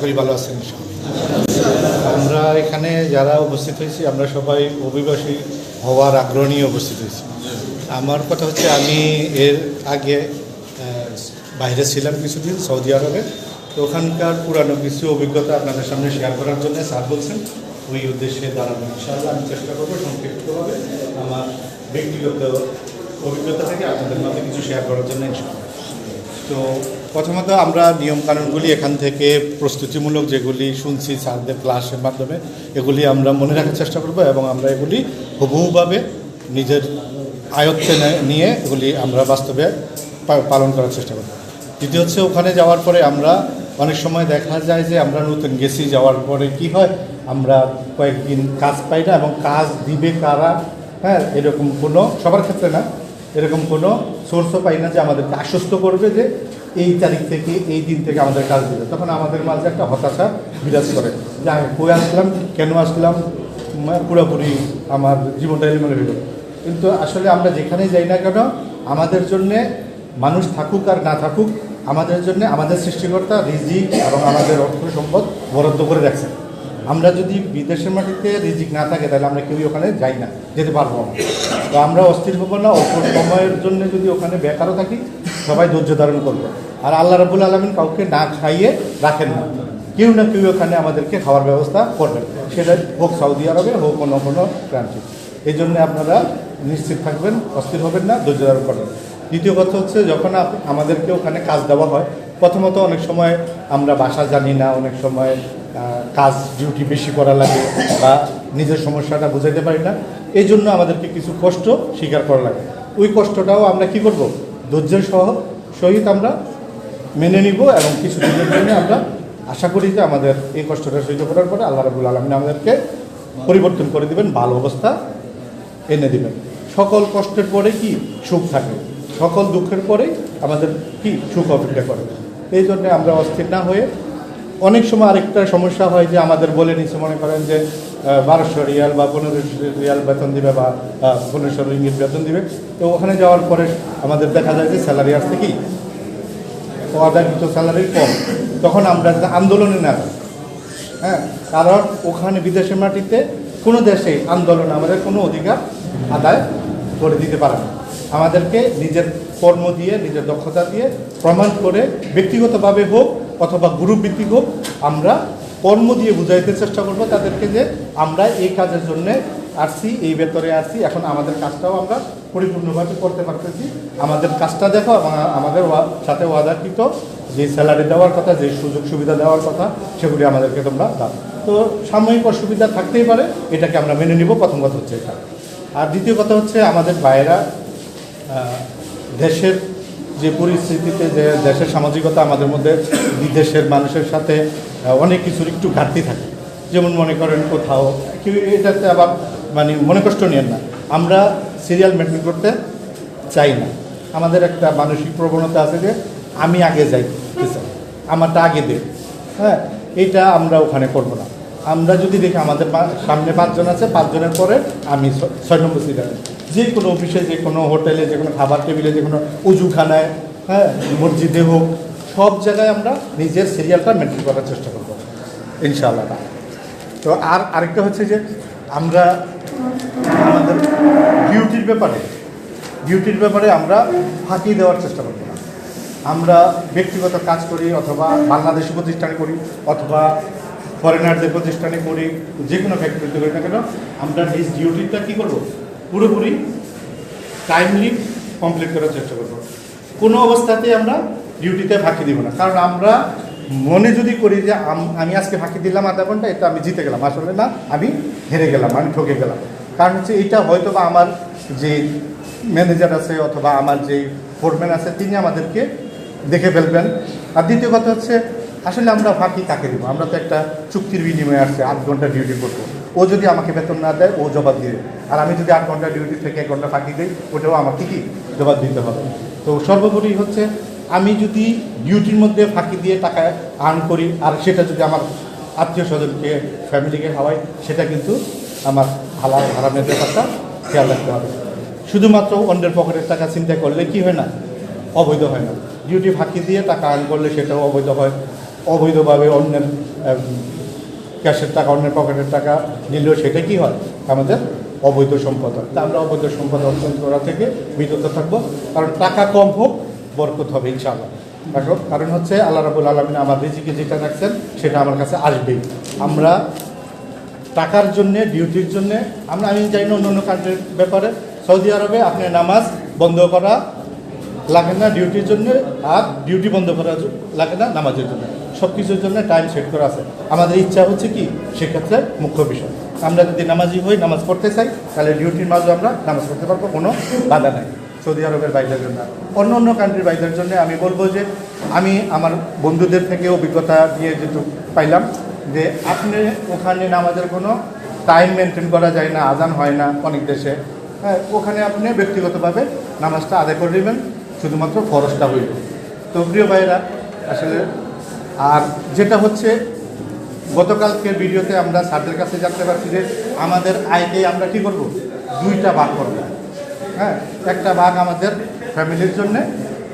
করি ভালো আছেন আমরা এখানে যারা উপস্থিত হয়েছি, আমরা সবাই অভিবাসী হওয়ার আগ্রহ নিয়ে উপস্থিত হয়েছি। আমার কথা হচ্ছে, আমি এর আগে বাইরে ছিলাম কিছুদিন সৌদি আরবে। তো ওখানকার পুরানো কিছু অভিজ্ঞতা আপনাদের সামনে শেয়ার করার জন্য স্যার বলছেন, ওই উদ্দেশ্যে দাঁড়ানো ইনশাআল্লাহ আমি চেষ্টা করব সংক্ষিপ্তভাবে আমার ব্যক্তিগত অভিজ্ঞতা থেকে আপনাদের মধ্যে কিছু শেয়ার করার জন্য, ইনশাআল্লাহ। তো প্রথমত আমরা নিয়মকানুনগুলি এখান থেকে প্রস্তুতিমূলক যেগুলি শুনছি স্যারদের ক্লাসের মাধ্যমে, এগুলি আমরা মনে রাখার চেষ্টা করব এবং আমরা এগুলি হুবহুভাবে নিজের আয়ত্তে নিয়ে এগুলি আমরা বাস্তবে পালন করার চেষ্টা করব। দ্বিতীয় হচ্ছে ওখানে যাওয়ার পরে আমরা অনেক সময় দেখা যায় যে আমরা নতুন গেছি, যাওয়ার পরে কি হয়, আমরা কয়েকদিন কাজ পাই না এবং কাজ দিবে কারা হ্যাঁ এরকম কোনো সবার ক্ষেত্রে না। এরকম কোনো সোর্সও পাই না যে আমাদেরকে আশ্বস্ত করবে যে এই তারিখ থেকে, এই দিন থেকে আমাদের কাজ দিবে। তখন আমাদের মাঝে একটা হতাশা বিরাজ করে। যে আমি কই আসলাম, কেন আসলাম পুরোপুরি আমার জীবনটা এলিমেন্ট হয়ে গেল। কিন্তু আসলে আমরা যেখানেই যাই না কেন, আমাদের জন্যে মানুষ থাকুক আর না থাকুক, আমাদের জন্য আমাদের সৃষ্টিকর্তা রিজিক এবং আমাদের অর্থ সম্পদ বরাদ্দ করে রাখছেন। আমরা যদি বিদেশের মাটিতে রিজিক না থাকে, তাহলে আমরা কেউই ওখানে যাই না, যেতে পারব না। তো আমরা অস্থির হব না, অল্প সময়ের জন্য যদি ওখানে বেকারও থাকি, সবাই ধৈর্য ধারণ করব। আর আল্লাহ রাবুল আলমিন কাউকে না খাইয়ে রাখেন না। কেউ না কেউ ওখানে আমাদেরকে খাওয়ার ব্যবস্থা করবেন। সেটা হোক সৌদি আরবে হোক অন্য কোনো কান্ট্রি এই জন্য আপনারা নিশ্চিত থাকবেন, অস্থির হবেন না, ধৈর্য ধারণ করবেন। দ্বিতীয় কথা হচ্ছে, যখন আমাদেরকে ওখানে কাজ দেওয়া হয়, প্রথমত অনেক সময় আমরা বাসা জানি না, অনেক সময় কাজ ডিউটি বেশি করা লাগে বা নিজের সমস্যাটা বুঝাইতে পারি না এই জন্য আমাদেরকে কিছু কষ্ট স্বীকার করা লাগে। ওই কষ্টটাও আমরা কি করব? ধৈর্যের সহ, সহিত আমরা মেনে নিব এবং কিছু দিনের জন্য আমরা আশা করি যে আমাদের এই কষ্টটা সহ্য করার পরে আল্লাহ রাবুল আলমিন আমাদেরকে পরিবর্তন করে দিবেন, ভালো অবস্থা এনে দিবেন। সকল কষ্টের পরে কি সুখ থাকে? সকল দুঃখের পরে আমাদের কি সুখ অপেক্ষা করে? এই জন্য আমরা অস্থির না হয়ে অনেক সময় আরেকটা সমস্যা হয় যে আমাদের বলে নিচ্ছে মনে করেন যে বারোশো রিয়াল বা পনেরোশো রিয়াল বেতন দিবে বা পনেরোশো রিঙ্গিত বেতন দিবে। তো ওখানে যাওয়ার পরে আমাদের দেখা যায় যে স্যালারি আসছে কি? অদাকৃত স্যালারি কম। তখন আমরা আন্দোলনে না হ্যাঁ কারণ ওখানে বিদেশের মাটিতে কোনো দেশে আন্দোলন আমাদের কোনো অধিকার আদায় করে দিতে পারে না। আমাদেরকে নিজের কর্ম দিয়ে, নিজের দক্ষতা দিয়ে প্রমাণ করে ব্যক্তিগতভাবে হোক অথবা গ্রুপ হোক, আমরা কর্ম দিয়ে বুঝাইতে চেষ্টা করব তাদেরকে যে আমরা এই কাজের জন্যে আসছি, এই ভেতরে আসছি। এখন আমাদের কাজটাও আমরা পরিপূর্ণভাবে করতে পারতেছি। আমাদের কাজটা দেখো আমাদের সাথে ওয়াদাকৃত, যে স্যালারি দেওয়ার কথা, যে সুযোগ সুবিধা দেওয়ার কথা, সেগুলি আমাদেরকে তোমরা দাও। তো সাময়িক অসুবিধা থাকতেই পারে, এটাকে আমরা মেনে নিব, প্রথম কথা হচ্ছে এটা। আর দ্বিতীয় কথা হচ্ছে আমাদের বাইরা দেশের যে পরিস্থিতিতে যে দেশের সামাজিকতা আমাদের মধ্যে বিদেশের মানুষের সাথে অনেক কিছুর একটু ঘাটতি থাকে। যেমন মনে করেন কোথাও কেউ এটাতে আবার মানে মনে কষ্ট নিয়েন না। আমরা সিরিয়াল মেনটেন করতে চাই না। আমাদের একটা মানসিক প্রবণতা আছে যে, আমি আগে যাই আমারটা আগে দে। হ্যাঁ এটা আমরা ওখানে করব না। আমরা যদি দেখি আমাদের সামনে পাঁচজন আছে, পাঁচজনের পরে আমি ছয় নম্বর আছি। যে কোনো অফিসে যে কোনো হোটেলে যে কোনো খাবার টেবিলে যে কোনো উজুখানায় হ্যাঁ মসজিদে হোক, সব জায়গায় আমরা নিজের সিরিয়ালটা মেনটেন করার চেষ্টা করব, ইনশাআল্লাহ তো আর আরেকটা হচ্ছে যে আমরা আমাদের ডিউটির ব্যাপারে ডিউটির ব্যাপারে আমরা ফাঁকি দেওয়ার চেষ্টা করব আমরা ব্যক্তিগত কাজ করি অথবা বাংলাদেশি প্রতিষ্ঠান করি, অথবা ফরেনারদের প্রতিষ্ঠানে করি যে কোনো ফ্যাক্টরিতে করি না কেন, আমরা নিজ ডিউটিটা কী করব? পুরোপুরি টাইমলি কমপ্লিট করার চেষ্টা করব। কোনো অবস্থাতেই আমরা ডিউটিতে ফাঁকি দিব না। কারণ আমরা মনে যদি করি যে আমি আজকে ফাঁকি দিলাম আধা ঘণ্টা, এটা আমি জিতে গেলাম। আসলে না, আমি হেরে গেলাম, আমি ঠকে গেলাম। কারণ হচ্ছে এটা হয়তো বা আমার যে ম্যানেজার আছে অথবা আমার যে ফোরম্যান আছে, তিনি আমাদেরকে দেখে ফেলবেন। আর দ্বিতীয় কথা হচ্ছে আসলে আমরা ফাঁকি তাকে দেবো? আমরা তো একটা চুক্তির বিনিময়ে আসছে, আট ঘণ্টা ডিউটি করব। ও যদি আমাকে বেতন না দেয়, ও জবাব দিয়ে আর আমি যদি আট ঘণ্টা ডিউটি থেকে এক ঘণ্টা ফাঁকি দিই, ওটাও আমাকে কি জবাব দিতে হবে? তো সর্বোপরি হচ্ছে, আমি যদি ডিউটির মধ্যে ফাঁকি দিয়ে টাকা আর্ন করি, আর সেটা যদি আমার আত্মীয় স্বজনকে ফ্যামিলিকে খাওয়াই, সেটা কিন্তু আমার হালাল হারামের ব্যাপারটা খেয়াল রাখতে হবে। শুধুমাত্র অন্যের পকেটের টাকা চিন্তা করলে কি হয় না? অবৈধ হয় না। ডিউটি ফাঁকি দিয়ে টাকা আর্ন করলে সেটাও অবৈধ হয়। অবৈধভাবে অন্যের ক্যাশের টাকা, অন্যের পকেটের টাকা নিলেও সেটা কি হয়? আমাদের অবৈধ সম্পদ হয়। তা আমরা অবৈধ সম্পদ অর্জন করা থেকে বিরত থাকব। কারণ টাকা কম হোক, বরকত হবে, ইনশাআল্লাহ। কারণ হচ্ছে আল্লাহ রাবুল আলমিন আমার রিজিকে যেটা রাখছেন, সেটা আমার কাছে আসবেই আমরা টাকার জন্যে ডিউটির জন্যে, আমরা, আমি জানি না অন্য অন্য কান্ট্রির ব্যাপারে, সৌদি আরবে আপনি নামাজ বন্ধ করা লাগে না ডিউটির জন্য, আর ডিউটি বন্ধ করা লাগে না নামাজের জন্য। সব কিছুর জন্য টাইম সেট করা আছে। আমাদের ইচ্ছা হচ্ছে কি? সেক্ষেত্রে মুখ্য বিষয়। আমরা যদি নামাজি হই, নামাজ পড়তে চাই, তাহলে ডিউটির মাঝে আমরা নামাজ পড়তে পারব, কোনো বাধা নাই। সৌদি আরবের বাইরের জন্য। অন্য অন্য কান্ট্রির বাইরের জন্য আমি বলব যে, আমি আমার বন্ধুদের থেকে অভিজ্ঞতা দিয়ে যেটু পাইলাম, যে আপনি ওখানে নামাজের কোনো টাইম মেনটেন করা যায় না, আজান হয় না অনেক দেশে। হ্যাঁ ওখানে আপনি ব্যক্তিগতভাবে নামাজটা আদায় করে নেবেন। শুধুমাত্র খরচটা হইল। তো প্রিয় ভাইয়েরা, আসলে আর যেটা হচ্ছে, গতকালকে ভিডিওতে আমরা স্যারদের কাছে জানতে পারছি যে আমাদের আয়কে আমরা কি করব? দুইটা ভাগ করব। হ্যাঁ একটা ভাগ আমাদের ফ্যামিলির জন্য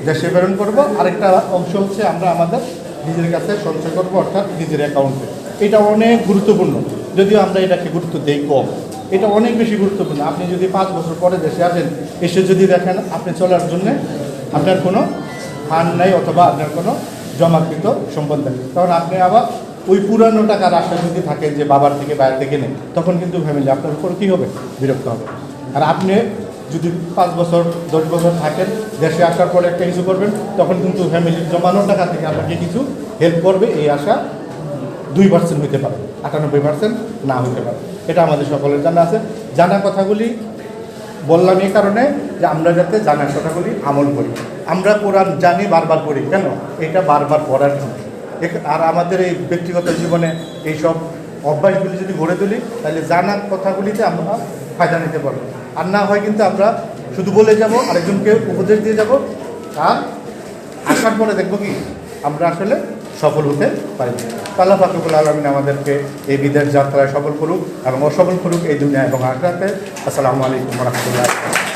দেশে প্রেরণ করব, আরেকটা অংশ হচ্ছে আমরা আমাদের নিজের কাছে সঞ্চয় করব, অর্থাৎ নিজের অ্যাকাউন্টে। এটা অনেক গুরুত্বপূর্ণ, যদিও আমরা এটাকে গুরুত্ব দেই কম। এটা অনেক বেশি গুরুত্বপূর্ণ। আপনি যদি পাঁচ বছর পরে দেশে আসেন, এসে যদি দেখেন আপনি চলার জন্য আপনার কোনো ফান্ড নাই অথবা আপনার কোনো জমাকৃত সম্পদ নেই। কারণ আপনি আবার ওই পুরানো টাকার আশা যদি থাকেন যে বাবার থেকে বাইরে থেকে নেন তখন কিন্তু ফ্যামিলি আপনার উপর কী হবে? বিরক্ত হবে। আর আপনি যদি পাঁচ বছর, দশ বছর থাকেন, দেশে আসার পরে একটা কিছু করবেন, তখন কিন্তু ফ্যামিলির জমানো টাকা থেকে আপনাকে কিছু হেল্প করবে, এই আশা দুই পার্সেন্ট হইতে পারে, আটানব্বই পার্সেন্ট না হইতে পারে। এটা আমাদের সকলের জানা আছে। জানা কথাগুলি বললাম এই কারণে যে আমরা যাতে জানার কথাগুলি আমল করি। আমরা কোরআন জানি, বারবার করি কেন? এটা বারবার পড়ার জন্য আর আমাদের এই ব্যক্তিগত জীবনে এই সব অভ্যাসগুলি যদি গড়ে তুলি, তাহলে জানার কথাগুলিতে আমরা ফায়দা নিতে পারব। আর না হয় কিন্তু আমরা শুধু বলে যাব, আরেকজনকে উপদেশ দিয়ে যাব, আর আসার পরে দেখব কি? আমরা আসলে সফল হতে পারি আল্লাহ ফাকরুল আলমিন আমাদেরকে এই বিদেশ যাত্রায় সফল করুক এবং অসফল করুক এই দুনিয়া এবং আগ্রাতে আসসালামু আলাইকুম রহমতুল্লাহ